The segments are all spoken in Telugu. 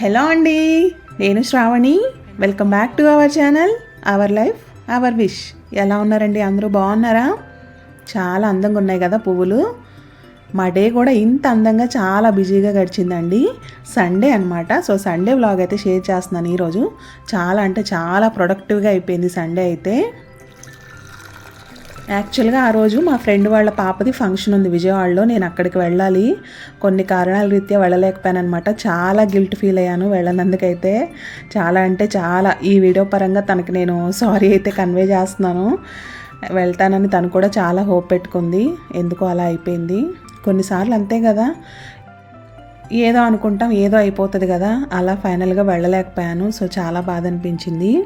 హలో అండి నేను Sravani. Welcome back to our channel our life our wish ఎలా ఉన్నారండి? అందరూ బాగున్నారా? చాలా అందంగా ఉన్నాయి కదా పువ్వులు. మా డే కూడా ఇంత అందంగా చాలా బిజీగా గడిచిందండి. సండే అనమాట సో సండే వ్లాగ్ అయితే షేర్ చేస్తున్నాను ఈరోజు. చాలా అంటే చాలా ప్రొడక్టివ్గా అయిపోయింది సండే అయితే. యాక్చువల్గా ఆ రోజు మా ఫ్రెండ్ వాళ్ళ పాపది ఫంక్షన్ ఉంది విజయవాడలో. నేను అక్కడికి వెళ్ళాలి. కొన్ని కారణాల రీత్యా వెళ్ళలేకపోయాను అనమాట చాలా గిల్ట్ ఫీల్ అయ్యాను వెళ్ళనందుకైతే. చాలా అంటే చాలా. ఈ వీడియో పరంగా తనకి నేను సారీ అయితే కన్వే చేస్తున్నాను. వెళ్తానని తను కూడా చాలా హోప్ పెట్టుకుంది. ఎందుకో అలా అయిపోయింది. కొన్నిసార్లు అంతే కదా. ఏదో అనుకుంటాం ఏదో అయిపోతుంది కదా. అలా ఫైనల్గా వెళ్ళలేకపోయాను. సో చాలా బాధ అనిపించింది.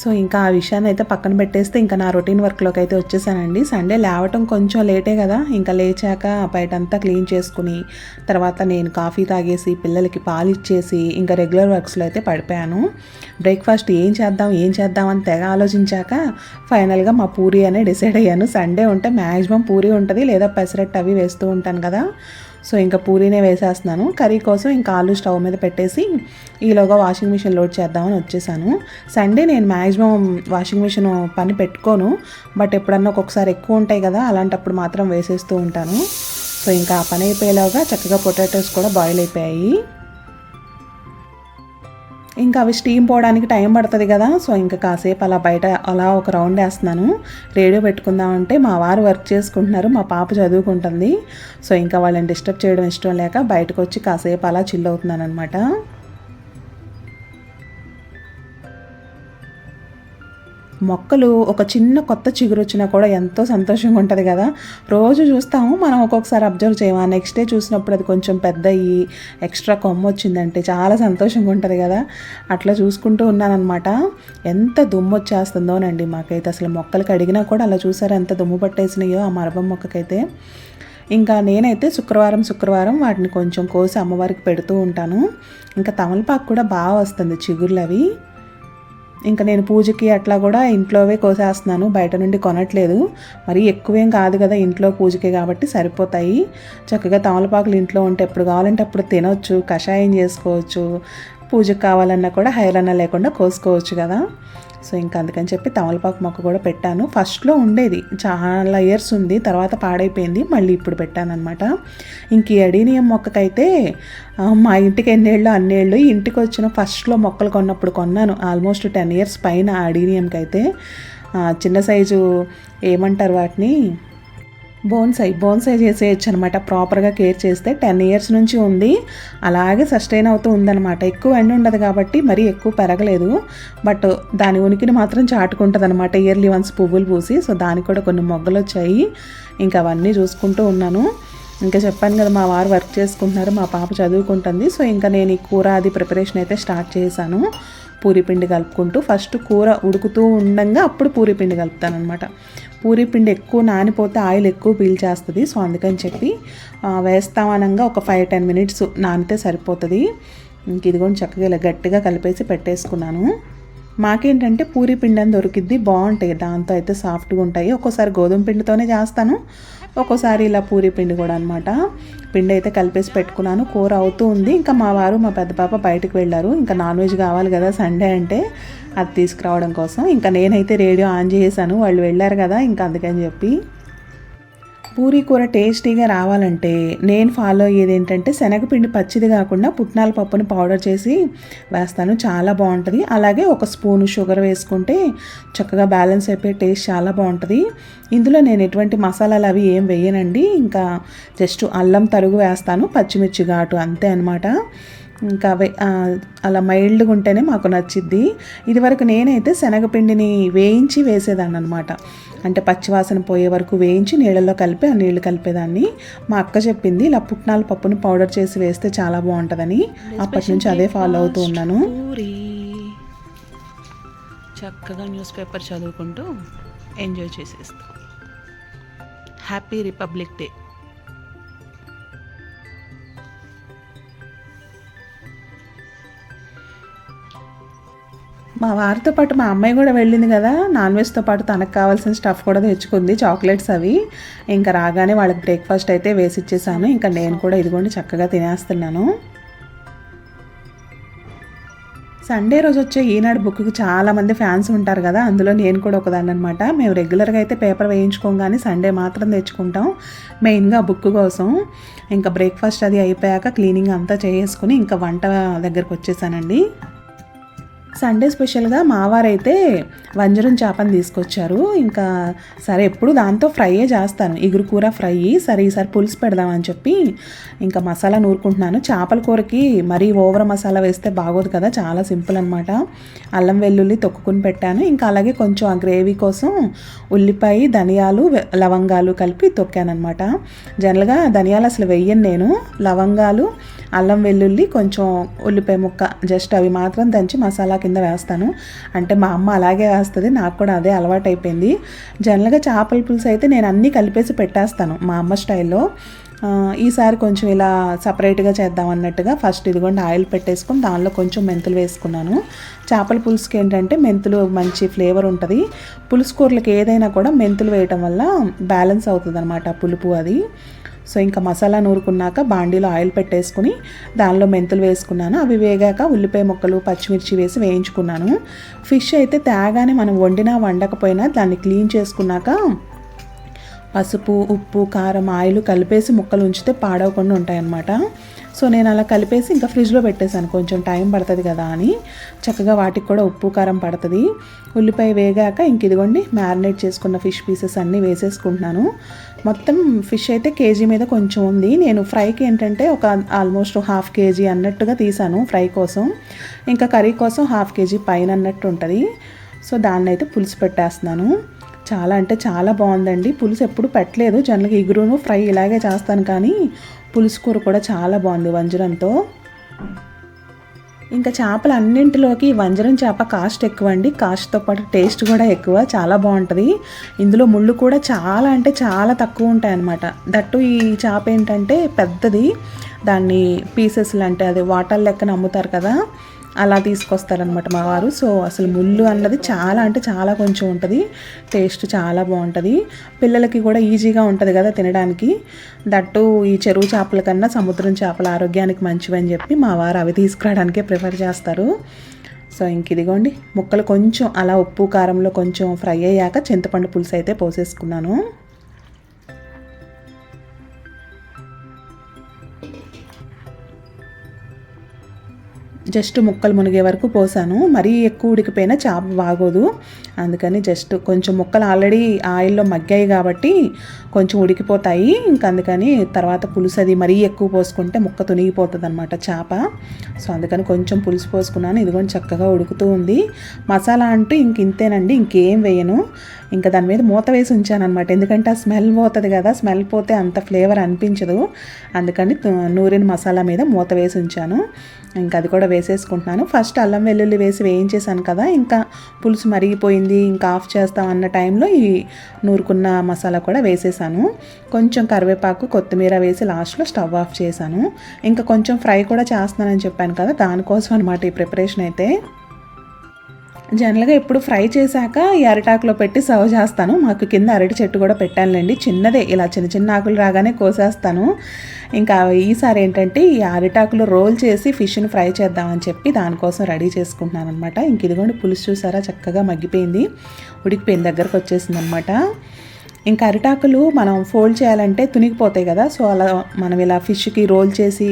సో ఇంకా ఆ విషయాన్ని అయితే పక్కన పెట్టేస్తే ఇంకా నా రొటీన్ వర్క్లోకి అయితే వచ్చేసానండి. సండే లేవటం కొంచెం లేటే కదా ఇంకా లేచాక బయటంతా క్లీన్ చేసుకుని తర్వాత నేను కాఫీ తాగేసి పిల్లలకి పాలు ఇచ్చేసి ఇంకా రెగ్యులర్ వర్క్స్లో అయితే పడిపోయాను. బ్రేక్ఫాస్ట్ ఏం చేద్దాం ఏం చేద్దాం అని తెగ ఆలోచించాక ఫైనల్గా మా పూరి అనే డిసైడ్ అయ్యాను. సండే ఉంటే మ్యాక్సిమం పూరి ఉంటుంది లేదా పెసరట్టు అవి వేస్తూ ఉంటాను కదా. సో ఇంకా పూరీనే వేసేస్తున్నాను. కర్రీ కోసం ఇంకా ఆలు స్టవ్ మీద పెట్టేసి ఈలోగా వాషింగ్ మిషన్ లోడ్ చేద్దామని వచ్చేసాను. సండే నేను మ్యాక్సిమం వాషింగ్ మిషన్ పని పెట్టుకోను. బట్ ఎప్పుడన్నా ఒక్కొక్కసారి ఎక్కువ ఉంటాయి కదా అలాంటప్పుడు మాత్రం వేసేస్తూ ఉంటాను. సో ఇంకా ఆ పని అయిపోయేలాగా చక్కగా పొటాటోస్ కూడా బాయిల్ అయిపోయాయి. ఇంకా అవి స్టీమ్ పోవడానికి టైం పడుతుంది కదా సో ఇంకా కాసేపు అలా బయట అలా ఒక రౌండ్ వేస్తున్నాను. రేడియో పెట్టుకుందామంటే మా వారు వర్క్ చేసుకుంటున్నారు మా పాప చదువుకుంటుంది. సో ఇంకా వాళ్ళని డిస్టర్బ్ చేయడం ఇష్టం లేక బయటకు వచ్చి కాసేపు అలా చిల్ అవుతున్నాను అనమాట మొక్కలు ఒక చిన్న కొత్త చిగురు వచ్చినా కూడా ఎంతో సంతోషంగా ఉంటుంది కదా. రోజు చూస్తాము మనం ఒక్కొక్కసారి అబ్జర్వ్ చేయమా. నెక్స్ట్ డే చూసినప్పుడు అది కొంచెం పెద్ద అయ్యి ఎక్స్ట్రా కొమ్మ వచ్చిందంటే చాలా సంతోషంగా ఉంటుంది కదా. అట్లా చూసుకుంటూ ఉన్నానమాట ఎంత దుమ్ము వచ్చేస్తుందోనండి మాకైతే. అసలు మొక్కలకి అడిగినా కూడా అలా చూసారు? ఎంత దుమ్ము పట్టేసినాయో ఆ మరబం మొక్కకైతే. ఇంకా నేనైతే శుక్రవారం శుక్రవారం వాటిని కొంచెం కోసి అమ్మవారికి పెడుతూ ఉంటాను. ఇంకా తమలపాకు కూడా బాగా వస్తుంది చిగుర్లు అవి ఇంకా నేను పూజకి అట్లా కూడా ఇంట్లోవే కోసేస్తున్నాను. బయట నుండి కొనట్లేదు. మరి ఎక్కువేం కాదు కదా ఇంట్లో పూజకి కాబట్టి సరిపోతాయి. చక్కగా తమలపాకులు ఇంట్లో ఉంటే ఎప్పుడు కావాలంటే అప్పుడు తినొచ్చు కషాయం చేసుకోవచ్చు పూజకు కావాలన్నా కూడా హైలన్న లేకుండా కోసుకోవచ్చు కదా. సో ఇంకా అందుకని చెప్పి తమలపాకు మొక్క కూడా పెట్టాను. ఫస్ట్లో ఉండేది. చాలా ఇయర్స్ ఉంది. తర్వాత పాడైపోయింది. మళ్ళీ ఇప్పుడు పెట్టాను ఇంక ఈ అడీనియం మొక్కకైతే మా ఇంటికి ఎన్నేళ్ళు అన్నేళ్ళు ఇంటికి వచ్చిన ఫస్ట్లో మొక్కలు కొన్నప్పుడు కొన్నాను. ఆల్మోస్ట్ టెన్ ఇయర్స్ పైన అడీనియంకి అయితే చిన్న సైజు ఏమంటారు వాటిని? బోన్సై బోన్సై చేసేయచ్చు అనమాట ప్రాపర్గా కేర్ చేస్తే టెన్ ఇయర్స్ నుంచి ఉంది. అలాగే సస్టైన్ అవుతూ ఉందన్నమాట. ఎక్కువ ఎండ ఉండదు కాబట్టి మరీ ఎక్కువ పెరగలేదు. బట్ దాని ఉనికిని మాత్రం చాటుకుంటుంది అనమాట ఇయర్లీ వన్స్ పువ్వులు పూసి సో దానికి కూడా కొన్ని మొగ్గలు వచ్చాయి. ఇంకా అవన్నీ చూసుకుంటూ ఉన్నాను. ఇంకా చెప్పాను కదా మా వారు వర్క్ చేసుకుంటున్నారు మా పాప చదువుకుంటుంది. సో ఇంకా నేను ఈ కూర అది ప్రిపరేషన్ అయితే స్టార్ట్ చేశాను. పూరి పిండి కలుపుకుంటూ ఫస్ట్ కూర ఉడుకుతూ ఉండగా అప్పుడు పూరిపిండి కలుపుతాను అనమాట పూరి పిండి ఎక్కువ నానిపోతే ఆయిల్ ఎక్కువ పీల్చేస్తుంది. సో అందుకని చెప్పి వేస్తామనంగా ఒక ఫైవ్ టెన్ మినిట్స్ నానితే సరిపోతుంది. ఇంక ఇదిగోండి చక్కగా ఇలా గట్టిగా కలిపేసి పెట్టేసుకున్నాను. మాకేంటంటే పూరి పిండి అని దొరికిద్ది బాగుంటాయి. దాంతో అయితే సాఫ్ట్గా ఉంటాయి. ఒక్కోసారి గోధుమ పిండితోనే చేస్తాను. ఒక్కోసారి ఇలా పూరి పిండి కూడా అనమాట పిండి అయితే కలిపేసి పెట్టుకున్నాను. కూర అవుతూ ఉంది. ఇంకా మా వారు మా పెద్ద పాప బయటకు వెళ్ళారు. ఇంకా నాన్ వెజ్ కావాలి కదా సండే అంటే అది తీసుకురావడం కోసం. ఇంకా నేనైతే రేడియో ఆన్ చేశాను వాళ్ళు వెళ్ళారు కదా ఇంకా అందుకని చెప్పి. పూరీ కూర టేస్టీగా రావాలంటే నేను ఫాలో అయ్యేది ఏంటంటే శనగపిండి పచ్చిది కాకుండా పుట్నాల పప్పుని పౌడర్ చేసి వేస్తాను. చాలా బాగుంటుంది. అలాగే ఒక స్పూను షుగర్ వేసుకుంటే చక్కగా బ్యాలెన్స్ అయిపోయి టేస్ట్ చాలా బాగుంటుంది. ఇందులో నేను ఎటువంటి మసాలాలు అవి ఏం వేయనండి. ఇంకా జస్ట్ అల్లం తరుగు వేస్తాను. పచ్చిమిర్చి ఘాటు అంతే అనమాట ఇంకా అలా మైల్డ్గా ఉంటేనే మాకు నచ్చిద్ది. ఇదివరకు నేనైతే శనగపిండిని వేయించి వేసేదాన్ని అనమాట అంటే పచ్చివాసన పోయే వరకు వేయించి నీళ్ళల్లో కలిపి ఆ నీళ్ళు కలిపేదాన్ని. మా అక్క చెప్పింది ఇలా పుట్నాల పప్పుని పౌడర్ చేసి వేస్తే చాలా బాగుంటుందని. అప్పటి నుంచి అదే ఫాలో అవుతూ ఉన్నాను. చక్కగా న్యూస్ పేపర్ చదువుకుంటూ ఎంజాయ్ చేసేస్తాం. Happy Republic Day. మా వారితో పాటు మా అమ్మాయి కూడా వెళ్ళింది కదా. నాన్ వెజ్తో పాటు తనకు కావాల్సిన స్టఫ్ కూడా తెచ్చుకుంది చాక్లెట్స్ అవి. ఇంకా రాగానే వాళ్ళకి బ్రేక్ఫాస్ట్ అయితే వేసి ఇచ్చేసాను. ఇంకా నేను కూడా ఇదిగోండి చక్కగా తినేస్తున్నాను. సండే రోజు వచ్చే ఈనాడు బుక్కి చాలామంది ఫ్యాన్స్ ఉంటారు కదా. అందులో నేను కూడా ఒకదాన్ని అనమాట మేము రెగ్యులర్గా అయితే పేపర్ వేయించుకోం కానీ సండే మాత్రం తెచ్చుకుంటాం. మెయిన్గా బుక్ కోసం. ఇంకా బ్రేక్ఫాస్ట్ అది అయిపోయాక క్లీనింగ్ అంతా చేసుకుని ఇంకా వంట దగ్గరకు వచ్చేసానండి. సండే స్పెషల్గా మావారైతే వంజరం చేపని తీసుకొచ్చారు. ఇంకా సరే ఎప్పుడు దాంతో ఫ్రైయే చేస్తాను. ఇగురు కూర ఫ్రై సరే ఈసారి పులుసు పెడదామని చెప్పి ఇంకా మసాలా నూరుకుంటున్నాను. చేపల కూరకి మరీ ఓవర్ మసాలా వేస్తే బాగోదు కదా చాలా సింపుల్ అనమాట అల్లం వెల్లుల్లి తొక్కుకుని పెట్టాను. ఇంకా అలాగే కొంచెం ఆ గ్రేవీ కోసం ఉల్లిపాయ ధనియాలు లవంగాలు కలిపి తొక్కాను జనరల్గా ధనియాలు అసలు వెయ్యను నేను. లవంగాలు అల్లం వెల్లుల్లి కొంచెం ఉల్లిపాయ ముక్క జస్ట్ అవి మాత్రం దంచి మసాలాకి కింద వేస్తాను. అంటే మా అమ్మ అలాగే వేస్తుంది నాకు కూడా అదే అలవాటు అయిపోయింది జనరల్గా చేపల పులుసు అయితే నేను అన్నీ కలిపేసి పెట్టేస్తాను మా అమ్మ స్టైల్లో. ఈసారి కొంచెం ఇలా సపరేట్గా చేద్దాం అన్నట్టుగా ఫస్ట్ ఇదిగోండి ఆయిల్ పెట్టేసుకొని దానిలో కొంచెం మెంతులు వేసుకున్నాను. చేపల పులుసుకి ఏంటంటే మెంతులు మంచి ఫ్లేవర్ ఉంటుంది. పులుసు కూరలకు ఏదైనా కూడా మెంతులు వేయటం వల్ల బ్యాలెన్స్ అవుతుంది అనమాట పులుపు అది. సో ఇంకా మసాలా నూరుకున్నాక బాండీలో ఆయిల్ పెట్టేసుకుని దానిలో మెంతులు వేసుకున్నాను. అవి వేగాక ఉల్లిపాయ ముక్కలు పచ్చిమిర్చి వేసి వేయించుకున్నాను. ఫిష్ అయితే తేగానే మనం వండినా వండకపోయినా దాన్ని క్లీన్ చేసుకున్నాక పసుపు ఉప్పు కారం ఆయిల్ కలిపేసి ముక్కలు ఉంచితే పాడవకుండా ఉంటాయన్నమాట. సో నేను అలా కలిపేసి ఇంకా ఫ్రిడ్జ్లో పెట్టేశాను. కొంచెం టైం పడుతుంది కదా అని. చక్కగా వాటికి కూడా ఉప్పు కారం పడుతుంది. ఉల్లిపాయ వేగాక ఇంక ఇదిగోండి మ్యారినేట్ చేసుకున్న ఫిష్ పీసెస్ అన్నీ వేసేసుకుంటున్నాను. మొత్తం ఫిష్ అయితే కేజీ మీద కొంచెం ఉంది. నేను ఫ్రైకి ఏంటంటే ఒక ఆల్మోస్ట్ హాఫ్ కేజీ అన్నట్టుగా తీసాను ఫ్రై కోసం. ఇంకా కర్రీ కోసం హాఫ్ కేజీ పైన అన్నట్టు ఉంటుంది. సో దాన్ని అయితే పులుసు పెట్టేస్తున్నాను. చాలా అంటే చాలా బాగుందండి. పులుసు ఎప్పుడు పెట్టలేదు. జనరల్గా ఇగురును ఫ్రై ఇలాగే చేస్తాను కానీ పులుసు కూర కూడా చాలా బాగుంది వంజరంతో. ఇంకా చేపలు అన్నింటిలోకి వంజరం చేప కాస్ట్ ఎక్కువ అండి కాస్ట్తో పాటు టేస్ట్ కూడా ఎక్కువ. చాలా బాగుంటుంది. ఇందులో ముళ్ళు కూడా చాలా అంటే చాలా తక్కువ ఉంటాయి అన్నమాట దట్టు ఈ చేప ఏంటంటే పెద్దది. దాన్ని పీసెస్లు అంటే అది వాటర్ లెక్కన అమ్ముతారు కదా అలా తీసుకొస్తారనమాట మా వారు. సో అసలు ముళ్ళు అన్నది చాలా అంటే చాలా కొంచెం ఉంటుంది. టేస్ట్ చాలా బాగుంటుంది. పిల్లలకి కూడా ఈజీగా ఉంటుంది కదా తినడానికి. దట్టు ఈ చెరువు చేపల కన్నా సముద్రం చేపల ఆరోగ్యానికి మంచివని చెప్పి మా వారు అవి తీసుకురావడానికే ప్రిఫర్ చేస్తారు. సో ఇంక ఇదిగోండి ముక్కలు కొంచెం అలా ఉప్పు కారంలో కొంచెం ఫ్రై అయ్యాక చింతపండు పులుసు అయితే పోసేసుకున్నాను. జస్ట్ ముక్కలు మునిగే వరకు పోసాను. మరీ ఎక్కువ ఉడికిపోయినా చేప బాగోదు. అందుకని జస్ట్ కొంచెం ముక్కలు ఆల్రెడీ ఆయిల్లో మగ్గాయి కాబట్టి కొంచెం ఉడికిపోతాయి. ఇంకా అందుకని తర్వాత పులుసు అది మరీ ఎక్కువ పోసుకుంటే ముక్క తునిగిపోతుంది అనమాట చేప. సో అందుకని కొంచెం పులుసు పోసుకున్నాను. ఇదిగోండి చక్కగా ఉడుకుతూ ఉంది. మసాలా అంటూ ఇంక ఇంతేనండి. ఇంకేం వేయను. ఇంకా దాని మీద మూత వేసి ఉంచాను అనమాట ఎందుకంటే ఆ స్మెల్ పోతుంది కదా. స్మెల్ పోతే అంత ఫ్లేవర్ అనిపించదు. అందుకని నూరిన మసాలా మీద మూత వేసి ఉంచాను. ఇంకా అది కూడా వేసేసుకుంటున్నాను. ఫస్ట్ అల్లం వెల్లుల్లి వేసి వేయించేసాను కదా ఇంకా పులుసు మరిగిపోయింది ఇంకా ఆఫ్ చేస్తాం అన్న టైంలో ఈ నూరుకున్న మసాలా కూడా వేసేసాను కొంచెం కరివేపాకు కొత్తిమీర వేసి లాస్ట్లో స్టవ్ ఆఫ్ చేశాను. ఇంకా కొంచెం ఫ్రై కూడా చేస్తున్నానని చెప్పాను కదా దానికోసం అనమాట ఈ ప్రిపరేషన్ అయితే. జనరల్గా ఎప్పుడు ఫ్రై చేశాక ఈ అరిటాకులో పెట్టి సర్వ్ చేస్తాను. మాకు కింద అరటి చెట్టు కూడా పెట్టానులేండి. చిన్నదే. ఇలా చిన్న చిన్న ఆకులు రాగానే కోసేస్తాను. ఇంకా ఈసారి ఏంటంటే ఈ అరిటాకులో రోల్ చేసి ఫిష్ని ఫ్రై చేద్దామని చెప్పి దానికోసం రెడీ చేసుకుంటున్నాను అనమాట ఇంక ఇదిగోండి పులుసు చూసారా? చక్కగా మగ్గిపోయింది. ఉడికిపోయింది దగ్గరకు వచ్చేసింది అనమాట ఇంకా అరిటాకులు మనం ఫోల్డ్ చేయాలంటే తునిగిపోతాయి కదా. సో అలా మనం ఇలా ఫిష్కి రోల్ చేసి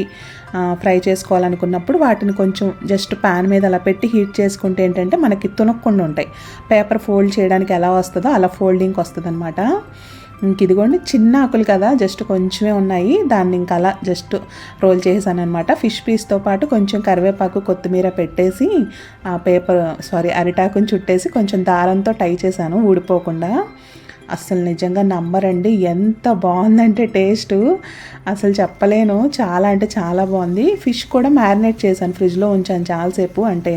ఫ్రై చేసుకోవాలనుకున్నప్పుడు వాటిని కొంచెం జస్ట్ ప్యాన్ మీద అలా పెట్టి హీట్ చేసుకుంటే ఏంటంటే మనకి తునక్కుండా ఉంటాయి. పేపర్ ఫోల్డ్ చేయడానికి ఎలా వస్తుందో అలా ఫోల్డింగ్కి వస్తుంది అనమాట ఇంక ఇదిగోండి చిన్న ఆకులు కదా జస్ట్ కొంచెమే ఉన్నాయి. దాన్ని ఇంకా అలా జస్ట్ రోల్ చేశాను అనమాట ఫిష్ పీస్తో పాటు కొంచెం కరివేపాకు కొత్తిమీర పెట్టేసి ఆ పేపర్ సారీ అరిటాకుని చుట్టేసి కొంచెం దారంతో టై చేశాను ఊడిపోకుండా. అసలు నిజంగా నమ్మరండి. ఎంత బాగుందంటే టేస్ట్. అసలు చెప్పలేను. చాలా అంటే చాలా బాగుంది. ఫిష్ కూడా మ్యారినేట్ చేశాను. ఫ్రిడ్జ్లో ఉంచాను చాలాసేపు అంటే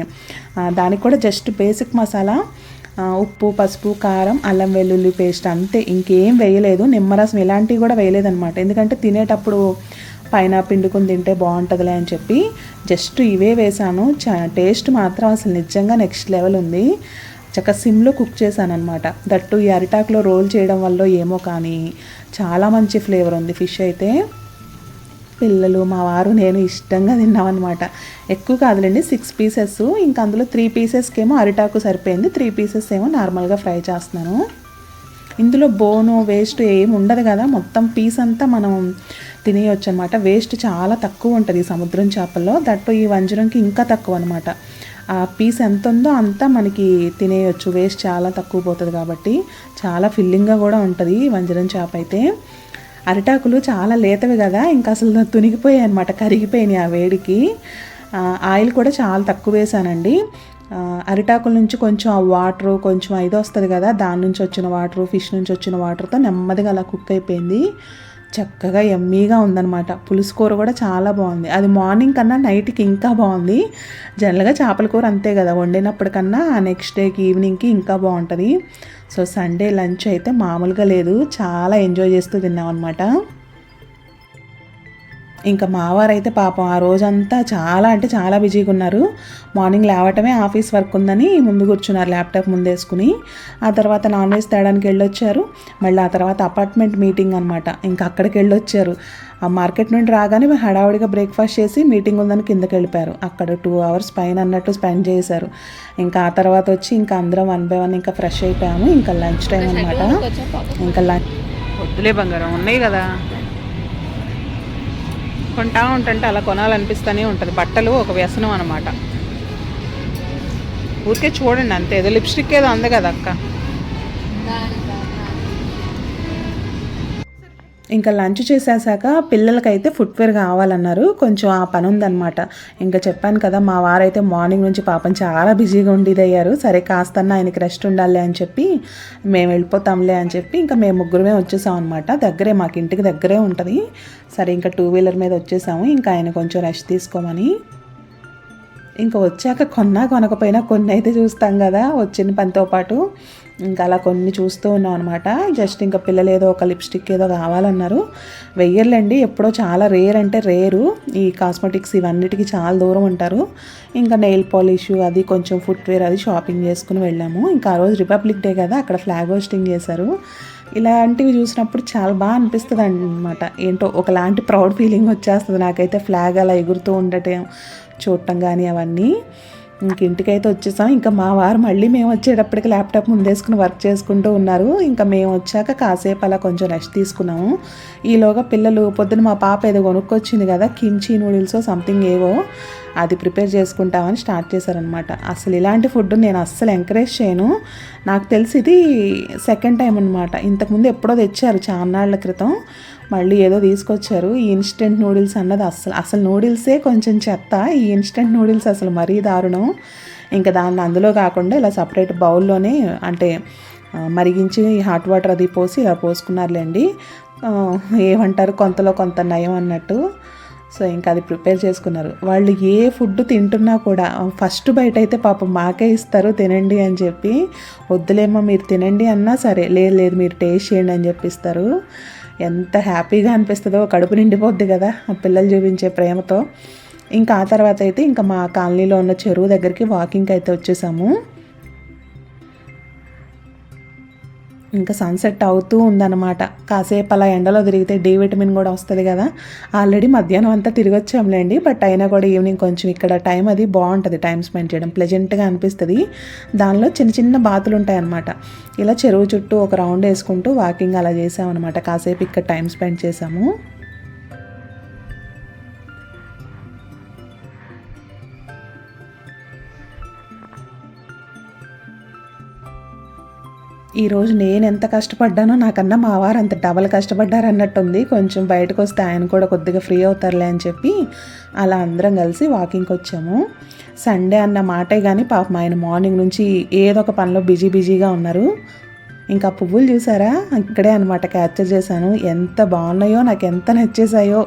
దానికి కూడా జస్ట్ బేసిక్ మసాలా ఉప్పు పసుపు కారం అల్లం వెల్లుల్లి పేస్ట్ అంతే. ఇంకేం వేయలేదు. నిమ్మరసం ఇలాంటివి కూడా వేయలేదనమాట ఎందుకంటే తినేటప్పుడు పైన పిండుకొని తింటే బాగుంటుందిలే అని చెప్పి జస్ట్ ఇవే వేసాను టేస్ట్ మాత్రం అసలు నిజంగా నెక్స్ట్ లెవెల్ ఉంది. చక్క సిమ్లో కుక్ చేశానమాట దట్టు ఈ అరిటాకులో రోల్ చేయడం వల్ల ఏమో కానీ చాలా మంచి ఫ్లేవర్ ఉంది ఫిష్ అయితే. పిల్లలు మా వారు నేను ఇష్టంగా తిన్నామన్నమాట. ఎక్కువ కాదులేండి సిక్స్ పీసెస్. ఇంకా అందులో త్రీ పీసెస్కి ఏమో అరిటాకు సరిపోయింది త్రీ పీసెస్ ఏమో నార్మల్గా ఫ్రై చేస్తున్నాను. ఇందులో బోను వేస్ట్ ఏమి ఉండదు కదా మొత్తం పీస్ అంతా మనం తినేయొచ్చు అనమాట వేస్ట్ చాలా తక్కువ ఉంటుంది ఈ సముద్రం చేపల్లో. దట్టు ఈ వంజరంకి ఇంకా తక్కువ అనమాట ఆ పీస్ ఎంత ఉందో అంతా మనకి తినేయొచ్చు. వేస్ట్ చాలా తక్కువ పోతుంది కాబట్టి చాలా ఫిల్లింగ్గా కూడా ఉంటుంది వంజరం చేప అయితే. అరిటాకులు చాలా లేతవి కదా ఇంకా అసలు తునిగిపోయాయి అనమాట కరిగిపోయినాయి ఆ వేడికి. ఆయిల్ కూడా చాలా తక్కువ వేసానండి. అరిటాకుల నుంచి కొంచెం ఆ వాటర్ కొంచెం ఇది వస్తుంది కదా దాని నుంచి వచ్చిన వాటర్ ఫిష్ నుంచి వచ్చిన వాటర్తో నెమ్మదిగా అలా కుక్ అయిపోయింది. చక్కగా ఎమ్మీగా ఉందన్నమాట. పులుసు కూర కూడా చాలా బాగుంది. అది మార్నింగ్ కన్నా నైట్కి ఇంకా బాగుంది. జనరల్గా చేపల కూర అంతే కదా వండినప్పటికన్నా నెక్స్ట్ డేకి ఈవినింగ్కి ఇంకా బాగుంటుంది. సో సండే లంచ్ అయితే మామూలుగా లేదు. చాలా ఎంజాయ్ చేస్తూ తిన్నాం అనమాట ఇంకా మావారైతే పాపం ఆ రోజంతా చాలా అంటే చాలా బిజీగా ఉన్నారు మార్నింగ్ లేవటమే ఆఫీస్ వర్క్ ఉందని ముందు కూర్చున్నారు ల్యాప్టాప్ ముందేసుకుని. ఆ తర్వాత నాన్ వెజ్ తేడానికి వెళ్ళొచ్చారు. మళ్ళీ ఆ తర్వాత అపార్ట్మెంట్ మీటింగ్ అనమాట ఇంకా అక్కడికి వెళ్ళొచ్చారు ఆ మార్కెట్ నుండి రాగానే హడావుడిగా బ్రేక్ఫాస్ట్ చేసి మీటింగ్ ఉందని కిందకి వెళ్ళిపోయారు అక్కడ టూ అవర్స్ పైన అన్నట్టు స్పెండ్ చేశారు. ఇంకా ఆ తర్వాత వచ్చి ఇంకా అందరం వన్ బై వన్ ఇంకా ఫ్రెష్ అయిపోయాము. ఇంకా లంచ్ టైం అనమాట ఇంకా లంచ్ వద్దులే బంగారం ఉన్నాయి కదా. కొంటా ఉంటుంటే అలా కొనాలనిపిస్తూనే ఉంటుంది. బట్టలు ఒక వ్యసనం అనమాట ఊరికే చూడండి అంతే. ఏదో లిప్స్టిక్ ఏదో అంది కదా అక్క. ఇంకా లంచ్ చేసేసాక పిల్లలకైతే ఫుట్వేర్ కావాలన్నారు. కొంచెం ఆ పని ఉందన్నమాట ఇంకా చెప్పాను కదా మా వారైతే మార్నింగ్ నుంచి పాపం చాలా బిజీగా ఉండేదయ్యారు. సరే కాస్తన్న ఆయనకి రెస్ట్ ఉండాలి అని చెప్పి మేము వెళ్ళిపోతాంలే అని చెప్పి ఇంకా మేము ముగ్గురమే వచ్చేసాం అనమాట దగ్గరే మాకు ఇంటికి దగ్గరే ఉంటుంది. సరే ఇంకా టూ వీలర్ మీద వచ్చేసాము. ఇంకా ఆయన కొంచెం రెస్ట్ తీసుకోమని ఇంకా వచ్చాక కొన్నా కొనకపోయినా కొన్ని అయితే చూస్తాం కదా వచ్చిన పనితో పాటు. ఇంకా అలా కొన్ని చూస్తూ ఉన్నాం అనమాట జస్ట్ ఇంకా పిల్లలు ఏదో ఒక లిప్స్టిక్ ఏదో కావాలన్నారు. వెయ్యర్లేండి ఎప్పుడో చాలా రేర్ అంటే రేరు. ఈ కాస్మెటిక్స్ ఇవన్నిటికీ చాలా దూరం ఉంటారు. ఇంకా నెయిల్ పాలిష్ అది కొంచెం ఫుట్వేర్ అది షాపింగ్ చేసుకుని వెళ్ళాము. ఇంకా ఆ రోజు రిపబ్లిక్ డే కదా అక్కడ ఫ్లాగ్ హోస్టింగ్ చేశారు. ఇలాంటివి చూసినప్పుడు చాలా బాగా అనిపిస్తుంది అనమాట ఏంటో ఒకలాంటి ప్రౌడ్ ఫీలింగ్ వచ్చేస్తుంది నాకైతే ఫ్లాగ్ అలా ఎగురుతూ ఉండటం చూడటం కానీ అవన్నీ. ఇంక ఇంటికైతే వచ్చేసాం. ఇంకా మా వారు మళ్ళీ మేము వచ్చేటప్పటికి ల్యాప్టాప్ ముందేసుకుని వర్క్ చేసుకుంటూ ఉన్నారు. ఇంకా మేము వచ్చాక కాసేపు అలా కొంచెం రెస్ట్ తీసుకున్నాము. ఈలోగా పిల్లలు పొద్దున మా పాప ఏదో కొనుక్కొచ్చింది కదా కిమ్చీ నూడిల్స్ సంథింగ్ ఏవో అది ప్రిపేర్ చేసుకుంటామని స్టార్ట్ చేశారనమాట అసలు ఇలాంటి ఫుడ్ నేను అస్సలు ఎంకరేజ్ చేయను. నాకు తెలిసి ఇది సెకండ్ టైం అనమాట ఇంతకుముందు ఎప్పుడో తెచ్చారు చాన్నాళ్ళ క్రితం. మళ్ళీ ఏదో తీసుకొచ్చారు. ఈ ఇన్స్టెంట్ నూడిల్స్ అన్నది అసలు అసలు నూడిల్సే కొంచెం చెత్త. ఈ ఇన్స్టెంట్ నూడిల్స్ అసలు మరీ దారుణం. ఇంకా దాన్ని అందులో కాకుండా ఇలా సపరేట్ బౌల్లోనే అంటే మరిగించి హాట్ వాటర్ అది పోసి ఇలా పోసుకున్నారులేండి. ఏమంటారు? కొంతలో కొంత నయం అన్నట్టు. సో ఇంకా అది ప్రిపేర్ చేసుకున్నారు. వాళ్ళు ఏ ఫుడ్ తింటున్నా కూడా ఫస్ట్ బయట అయితే పాపం మాకే ఇస్తారు తినండి అని చెప్పి వద్దులేమో మీరు తినండి అన్నా సరే లేదు లేదు మీరు టేస్ట్ చేయండి అని చెప్పిస్తారు ఎంత హ్యాపీగా అనిపిస్తుందో కడుపు నిండిపోద్ది కదా ఆ పిల్లలు చూపించే ప్రేమతో. ఇంకా ఆ తర్వాత అయితే ఇంకా మా కాలనీలో ఉన్న చెరువు దగ్గరికి వాకింగ్కి అయితే వచ్చేసాము. ఇంకా సన్సెట్ అవుతూ ఉందన్నమాట. కాసేపు అలా ఎండలో తిరిగితే డి విటమిన్ కూడా వస్తుంది కదా. ఆల్రెడీ మధ్యాహ్నం అంతా తిరిగి వచ్చాంలేండి బట్ అయినా కూడా ఈవినింగ్ కొంచెం ఇక్కడ టైం అది బాగుంటుంది టైం స్పెండ్ చేయడం. ప్లెజెంట్గా అనిపిస్తుంది. దానిలో చిన్న చిన్న బాతులు ఉంటాయన్నమాట. ఇలా చెరువు చుట్టూ ఒక రౌండ్ వేసుకుంటూ వాకింగ్ అలా చేసామన్నమాట. కాసేపు ఇక్కడ టైం స్పెండ్ చేసాము. ఈరోజు నేను ఎంత కష్టపడ్డానో నాకన్నా మా వారు అంత డబల్ కష్టపడ్డారు అన్నట్టుంది కొంచెం బయటకు వస్తే ఆయన కూడా కొద్దిగా ఫ్రీ అవుతారులే అని చెప్పి అలా అందరం కలిసి వాకింగ్కి వచ్చాము. సండే అన్న మాటే కానీ పాపం ఆయన మార్నింగ్ నుంచి ఏదో ఒక పనిలో బిజీ బిజీగా ఉన్నారు. ఇంకా పువ్వులు చూసారా? ఇక్కడే అనమాట క్యాప్చర్ చేశాను. ఎంత బాగున్నాయో నాకు ఎంత నచ్చేసాయో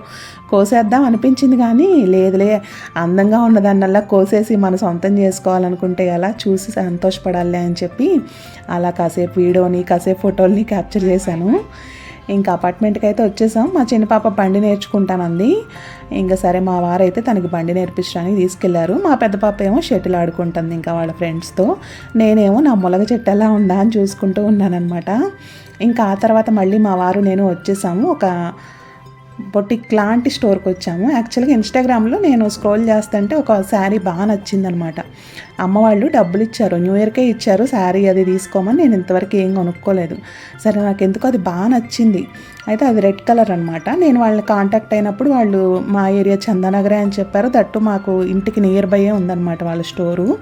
కోసేద్దాం అనిపించింది కానీ లేదులే అందంగా ఉన్నదాన్నల్లా కోసేసి మన సొంతం చేసుకోవాలనుకుంటే అలా చూసి సంతోషపడాలి అని చెప్పి అలా కాసేపు వీడియోని కాసేపు ఫోటోల్ని క్యాప్చర్ చేశాను. ఇంకా అపార్ట్మెంట్కి అయితే వచ్చేసాం. మా చిన్న పాప బండి నేర్చుకుంటానంది. ఇంకా సరే మా వారైతే తనకి బండి నేర్పించడానికి తీసుకెళ్ళారు. మా పెద్ద పాప ఏమో షటిల్ ఆడుకుంటుంది ఇంకా వాళ్ళ ఫ్రెండ్స్తో నేనేమో నా మొలగ చెట్టు ఎలా ఉందా అని చూసుకుంటూ ఉన్నానన్నమాట. ఇంకా ఆ తర్వాత మళ్ళీ మా వారు నేను వచ్చేసాము. ఒక బొటిక్ లాంటి స్టోర్కి వచ్చాము. యాక్చువల్గా ఇన్స్టాగ్రామ్లో నేను స్క్రోల్ చేస్తుంటే ఒక శారీ బాగా నచ్చిందనమాట. అమ్మ వాళ్ళు డబ్బులు ఇచ్చారు. న్యూ ఇయర్కే ఇచ్చారు. శారీ అది తీసుకోమని నేను ఇంతవరకు ఏం కొనుక్కోలేదు. సరే నాకు ఎందుకు అది బాగా నచ్చింది. అయితే అది రెడ్ కలర్ అనమాట. నేను వాళ్ళని కాంటాక్ట్ అయినప్పుడు వాళ్ళు మా ఏరియా చందానగరే అని చెప్పారు. దట్టు మాకు ఇంటికి నియర్ బైయే ఉందన్నమాట వాళ్ళ స్టోరు.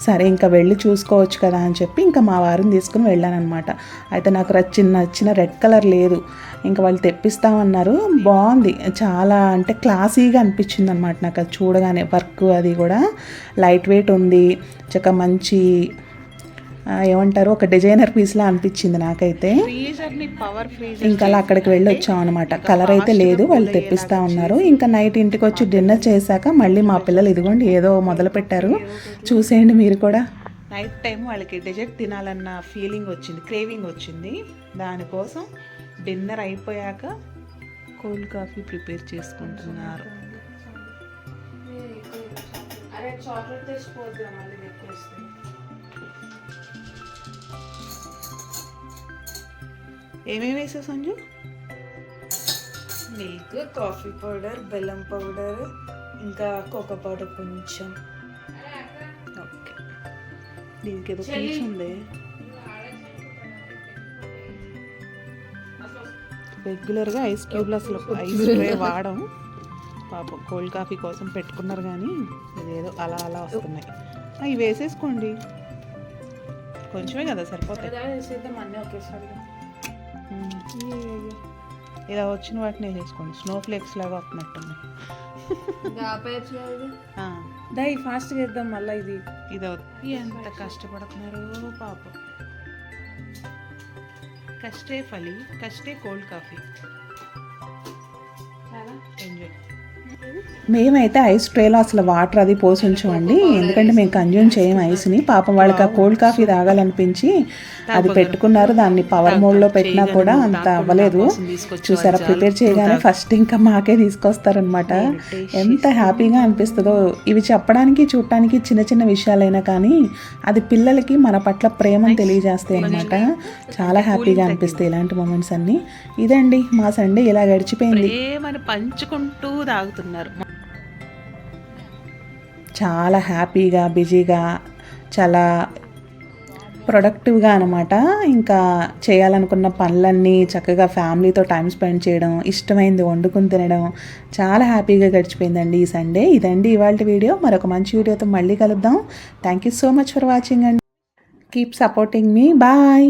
సరే ఇంకా వెళ్ళి చూసుకోవచ్చు కదా అని చెప్పి ఇంకా మా వారిని తీసుకుని వెళ్ళానమాట అయితే నాకు నచ్చిన నచ్చిన రెడ్ కలర్ లేదు. ఇంకా వాళ్ళు తెప్పిస్తామన్నారు. బాగుంది. చాలా అంటే క్లాసీగా అనిపించింది అనమాట నాకు. అది చూడగానే వర్క్ అది కూడా. లైట్ వెయిట్ ఉంది. చక్కగా మంచి ఏమంటారు? ఒక డిజైనర్ పీస్లా అనిపించింది నాకైతే. ఇంకా అలా అక్కడికి వెళ్ళి వచ్చాం అనమాట కలర్ అయితే లేదు. వాళ్ళు తెప్పిస్తా ఉన్నారు. ఇంకా నైట్ ఇంటికి వచ్చి డిన్నర్ చేశాక మళ్ళీ మా పిల్లలు ఇదిగోండి ఏదో మొదలు పెట్టారు. చూసేయండి మీరు కూడా. నైట్ టైం వాళ్ళకి డెజర్ట్ తినాలన్న ఫీలింగ్ వచ్చింది. క్రేవింగ్ వచ్చింది. దానికోసం డిన్నర్ అయిపోయాక కోల్డ్ కాఫీ ప్రిపేర్ చేసుకుంటున్నారు. అరే చాక్లెట్ తెచ్చిపోద్దా మళ్ళీ చెప్పేస్తే ఏమేమి వేసావు సంజు? మిల్క్ కాఫీ పౌడర్ బెల్లం పౌడర్ ఇంకా కోకో పౌడర్ కొంచెం. ఓకే. దీనికి ఏదో పీచ్ ఉంది. రెగ్యులర్గా ఐస్ క్యూబ్లు అసలు ఐస్ ట్రే వాడం పాపం కోల్డ్ కాఫీ కోసం పెట్టుకున్నారు కానీ ఇదేదో అలా అలా వస్తున్నాయి. ఇవి వేసేసుకోండి. కొంచెమే కదా సరిపోతాయి. ఇలా వచ్చిన వాటిని వేసేసుకోండి. స్నో ఫ్లేక్స్ లాగా వస్తున్నట్టున్నాయి. దై ఫాస్ట్గా వేద్దాం మళ్ళీ ఇది. ఇది ఎంత కష్టపడుతున్నారు పాపం. కష్టే ఫలి కష్టే కోల్డ్ కాఫీ ఎంజాయ్ మేమైతే ఐస్ ట్రేలో అసలు వాటర్ అది పోసి ఉంచామండి. ఎందుకంటే మేము కన్జ్యూమ్ చేయం ఐస్ని. పాపం వాళ్ళకి ఆ కోల్డ్ కాఫీ తాగాలనిపించి అది పెట్టుకున్నారు. దాన్ని పవర్ మోడ్లో పెట్టినా కూడా అంత అవ్వలేదు. చూసారా? ప్రిపేర్ చేయగానే ఫస్ట్ ఇంకా మాకే తీసుకొస్తారనమాట ఎంత హ్యాపీగా అనిపిస్తుందో. ఇవి చెప్పడానికి చూడటానికి చిన్న చిన్న విషయాలైనా కానీ అది పిల్లలకి మన పట్ల ప్రేమను తెలియజేస్తాయి అనమాట చాలా హ్యాపీగా అనిపిస్తాయి ఇలాంటి మూమెంట్స్ అన్నీ. ఇదండి. మా సండే ఇలా గడిచిపోయింది. పంచుకుంటూ తాగుతున్నారు చాలా హ్యాపీగా బిజీగా చాలా ప్రొడక్టివ్గా అనమాట ఇంకా చేయాలనుకున్న పనులన్నీ చక్కగా ఫ్యామిలీతో టైం స్పెండ్ చేయడం ఇష్టమైంది వండుకుని తినడం చాలా హ్యాపీగా గడిచిపోయిందండి ఈ సండే. ఇదండి ఇవాళ వీడియో. మరొక మంచి వీడియోతో మళ్ళీ కలుద్దాం. Thank you so much for watching అండి. కీప్ సపోర్టింగ్ మీ బాయ్